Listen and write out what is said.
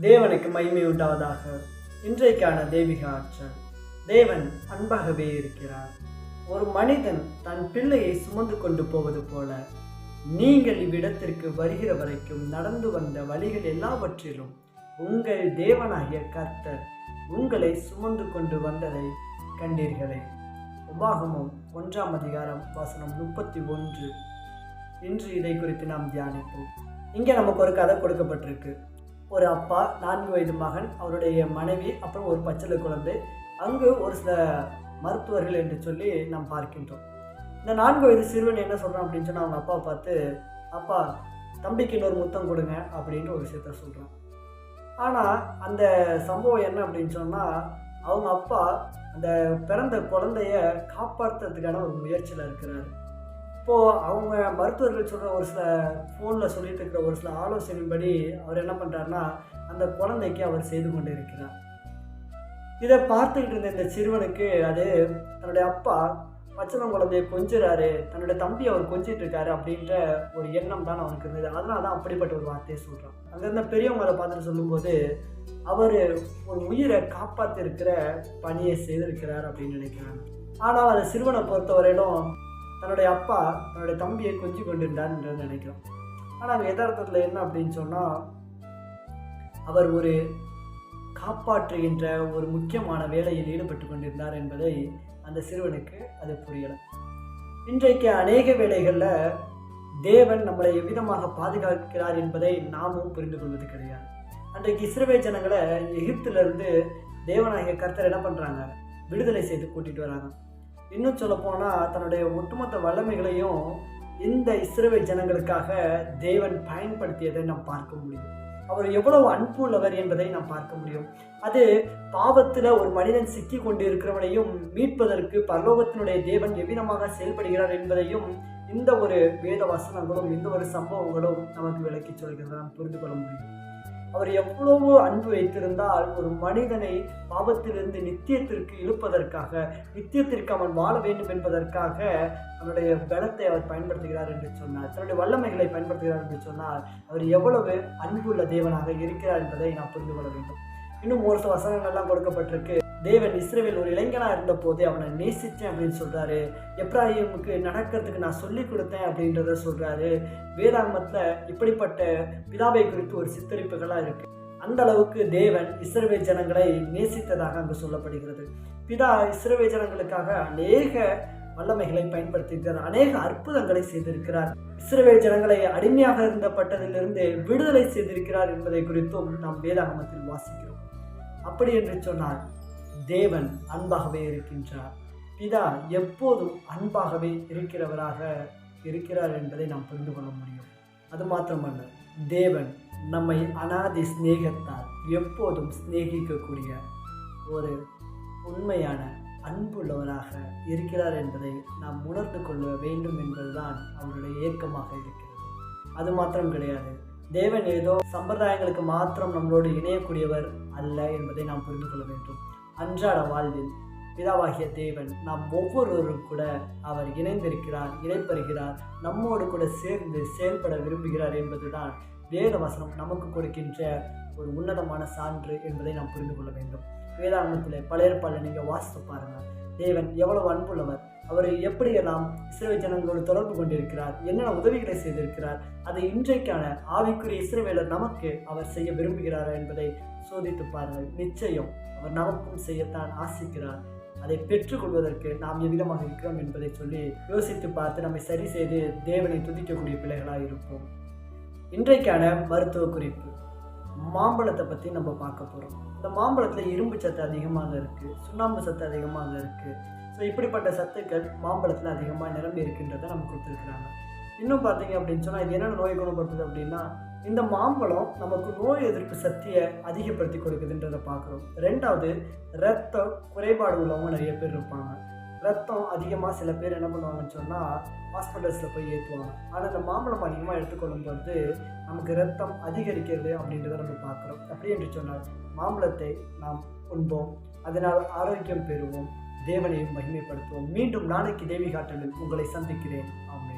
தேவனுக்கு மகிமை உண்டாவதாக. இன்றைக்கான தெய்வீக ஆற்றல் தேவன் அன்பாகவே இருக்கிறார். ஒரு மனிதன் தன் பிள்ளையை சுமந்து கொண்டு போவது போல நீங்கள் இவ்விடத்திற்கு வருகிற வரைக்கும் நடந்து வந்த வழிகள் எல்லாவற்றிலும் உங்கள் தேவனாகிய கர்த்தர் உங்களை சுமந்து கொண்டு வந்ததை கண்டீர்களே. உபாகமம் ஒன்றாம் அதிகாரம் வசனம் முப்பத்தி ஒன்று. இன்று இதை குறித்து நாம் தியானிப்போம். இங்கே நமக்கு ஒரு கதை கொடுக்கப்பட்டிருக்கு. ஒரு அப்பா நான்கு வயது மகன் அவருடைய மனைவி அப்புறம் ஒரு பச்சளை குழந்தை. அங்கு ஒரு சில மருத்துவர்கள் என்று சொல்லி நாம் பார்க்கின்றோம். இந்த நான்கு வயது சிறுவன் என்ன சொல்கிறான் அப்படின்னு சொன்னால் அவங்க அப்பாவை பார்த்து அப்பா தம்பிக்கு இன்னொரு முத்தம் கொடுங்க அப்படின்ட்டு ஒரு விஷயத்த சொல்கிறான் ஆனால் அந்த சம்பவம் என்ன அப்படின்னு சொன்னால் அவங்க அப்பா அந்த பிறந்த குழந்தைய காப்பாற்றுறதுக்கான ஒரு முயற்சியில் இருக்கிறாரு. இப்போது அவங்க மருத்துவர்கள் சொல்கிற ஒரு சில ஃபோனில் சொல்லிட்டு இருக்கிற ஒரு சில ஆலோசனையின்படி அவர் என்ன பண்ணுறாருன்னா அந்த குழந்தைக்கு அவர் செய்து கொண்டு இருக்கிறார் இதை பார்த்துக்கிட்டு இருந்த இந்த சிறுவனுக்கு அது தன்னுடைய அப்பா பச்சனம் குழந்தைய கொஞ்சிறாரு தன்னுடைய தம்பி அவர் கொஞ்சிட்டு இருக்காரு அப்படின்ற ஒரு எண்ணம் தான் அவனுக்கு இருந்தது. அதனால தான் அப்படிப்பட்ட ஒரு வார்த்தையை சொல்கிறான் அங்கே இருந்த பெரியவங்க அதை பார்த்துட்டு சொல்லும்போது அவர் ஒரு உயிரை காப்பாற்றிருக்கிற பணியை செய்திருக்கிறார் அப்படின்னு நினைக்கிறாங்க. ஆனால் அந்த சிறுவனை பொறுத்தவரையிலும் தன்னுடைய அப்பா தன்னுடைய தம்பியை கொஞ்சி கொண்டிருந்தார்ன்றது நினைக்கிறோம். ஆனால் யதார்த்தத்தில் என்ன அப்படின்னு சொன்னால் அவர் ஒரு காப்பாற்றுகின்ற ஒரு முக்கியமான வேலையில் ஈடுபட்டு கொண்டிருந்தார் என்பதை அந்த சிறுவனுக்கு அது புரியலை. இன்றைக்கு அநேக வேலைகளில் தேவன் நம்மளை எவ்விதமாக பாதுகாக்கிறார் என்பதை நாமும் புரிந்து கொள்வது கிடையாது. அன்றைக்கு இஸ்ரவே ஜனங்களை எகிப்திலிருந்து தேவநாயக கர்த்தர் என்ன பண்ணுறாங்க விடுதலை செய்து கூட்டிகிட்டு வராங்க. இன்னும் சொல்ல போனால் தன்னுடைய ஒட்டுமொத்த வல்லமைகளையும் இந்த இஸ்ரவேல் ஜனங்களுக்காக தேவன் பயன்படுத்தியதை நாம் பார்க்க முடியும். அவர் எவ்வளவு அன்பு உள்ளவர் என்பதை நாம் பார்க்க முடியும். அது பாவத்தில் ஒரு மனிதன் சிக்கி கொண்டு இருக்கிறவனையும் மீட்பதற்கு பரலோகத்தினுடைய தேவன் எவ்விதமாக செயல்படுகிறார் என்பதையும் இந்த ஒரு வேத வசனங்களும் இந்த ஒரு சம்பவங்களும் நமக்கு விளக்கி சொல்கிறத நாம் புரிந்து கொள்ள முடியும். அவர் எவ்வளவோ அன்பு வைத்திருந்தால் ஒரு மனிதனை பாவத்திலிருந்து நித்தியத்திற்கு இழுப்பதற்காக நித்தியத்திற்கு அவன் வாழ வேண்டும் என்பதற்காக அவனுடைய பலத்தை அவர் பயன்படுத்துகிறார் என்று சொன்னார். தன்னுடைய வல்லமைகளை பயன்படுத்துகிறார் என்று சொன்னால் அவர் எவ்வளவு அன்புள்ள தேவனாக இருக்கிறார் என்பதை நாம் புரிந்து கொள்ள வேண்டும். இன்னும் ஒரு சில வசனங்கள்லாம் கொடுக்கப்பட்டிருக்கு. தேவன் இஸ்ரேவில் ஒரு இளைஞனாக இருந்த போதே அவனை நேசித்தேன் அப்படின்னு சொல்கிறாரு எப்ராஹிமுக்கு நடக்கிறதுக்கு நான் சொல்லி கொடுத்தேன் அப்படின்றத சொல்கிறாரு வேதாங்கமத்தில் இப்படிப்பட்ட பிதாவை குறித்து ஒரு சித்தரிப்புகளாக இருக்குது அந்த அளவுக்கு தேவன் இஸ்ரவேல் ஜனங்களை நேசித்ததாக அங்கு சொல்லப்படுகிறது. பிதா இஸ்ரவேல் ஜனங்களுக்காக அநேக வல்லமைகளை பயன்படுத்தியிருக்கிறார் அநேக அற்புதங்களை செய்திருக்கிறார். இஸ்ரவேல் ஜனங்களை அடிமையாக இருந்தப்பட்டதிலிருந்து விடுதலை செய்திருக்கிறார் என்பதை குறித்தும் நாம் வேதாகமத்தில் வாசிக்கிறோம். அப்படி என்று சொன்னால் தேவன் அன்பாகவே இருக்கின்றார். பிதா எப்போதும் அன்பாகவே இருக்கிறவராக இருக்கிறார் என்பதை நாம் புரிந்து கொள்ள முடியும். அது மாத்திரமல்ல தேவன் நம்மை அனாதி சிநேகத்தால் எப்போதும் சிநேகிக்கக்கூடிய ஒரு உண்மையான அன்புள்ளவராக இருக்கிறார் என்பதை நாம் உணர்ந்து கொள்ள வேண்டும் என்பதுதான் அவருடைய ஏக்கமாக இருக்கிறது. அது மாத்திரம் கிடையாது. தேவன் ஏதோ சம்பிரதாயங்களுக்கு மாத்திரம் நம்மளோடு இணையக்கூடியவர் அல்ல என்பதை நாம் புரிந்து கொள்ள வேண்டும். அன்றாட வாழ்வில் பிதாவாகிய தேவன் நாம் ஒவ்வொருவரும் கூட அவர் இணைந்திருக்கிறார் இணைப்பருகிறார் நம்மோடு கூட சேர்ந்து செயல்பட விரும்புகிறார் என்பதுதான் வேத வசனம் நமக்கு கொடுக்கின்ற ஒரு உன்னதமான சான்று என்பதை நாம் புரிந்து கொள்ள வேண்டும். வேதாங்கத்தில் பழைய ஏற்பாடில் நீங்கள் வாசித்து பாருங்கள் தேவன் எவ்வளவு அன்புள்ளவர். அவர் எப்படியெல்லாம் இஸ்ரேல் ஜனங்களோடு தொடர்பு கொண்டிருக்கிறார் என்னென்ன உதவிகளை செய்திருக்கிறார் அதை இன்றைக்கான ஆவிக்குரிய இஸ்ரேவேலர் நமக்கு அவர் செய்ய விரும்புகிறாரா என்பதை சோதித்து பாருங்கள். நிச்சயம் அவர் நமக்கும் செய்யத்தான் ஆசிக்கிறார். அதை பெற்றுக்கொள்வதற்கு நாம் எவ்விதமாக இருக்கிறோம் என்பதை சொல்லி யோசித்து பார்த்து நம்மை சரி செய்து தேவனை துதிக்கக்கூடிய பிள்ளைகளாக இருப்போம். இன்றைக்கான மருத்துவ குறிப்பு. மாம்பழத்தை பற்றி நம்ம பார்க்க போகிறோம் இந்த மாம்பழத்தில் இரும்பு சத்து அதிகமாக இருக்குது சுண்ணாம்பு சத்து அதிகமாக இருக்குது ஸோ இப்படிப்பட்ட சத்துக்கள் மாம்பழத்தில் அதிகமாக நிரம்பி இருக்கின்றதை நம்ம கொடுத்துருக்குறாங்க. இன்னும் பார்த்தீங்க அப்படின்னு சொன்னால் இது என்னென்ன நோய் குணப்படுத்துது அப்படின்னா இந்த மாம்பழம் நமக்கு நோய் எதிர்ப்பு சக்தியை அதிகப்படுத்தி கொடுக்குதுன்றதை பார்க்குறோம். ரெண்டாவது ரத்த குறைபாடு உள்ளவங்க நிறைய பேர் இருப்பாங்க. ரத்தம் அதிகமாக சில பேர் என்ன பண்ணுவாங்கன்னு சொன்னால் ஹாஸ்பிட்டல்ஸில் போய் ஏற்றுவாங்க ஆனால் இந்த மாம்பழம் அதிகமாக எடுத்துக்கொள்ளும்போது நமக்கு ரத்தம் அதிகரிக்கிறது அப்படின்றத நம்ம பார்க்குறோம். அப்படி என்று சொன்னால் மாம்பழத்தை நாம் உண்போம். அதனால் ஆரோக்கியம் பெறுவோம். தேவனையும் மகிமைப்படுத்துவோம். மீண்டும் நாளைக்கு தேவி காட்டலில் உங்களை சந்திக்கிறேன். ஆமாம்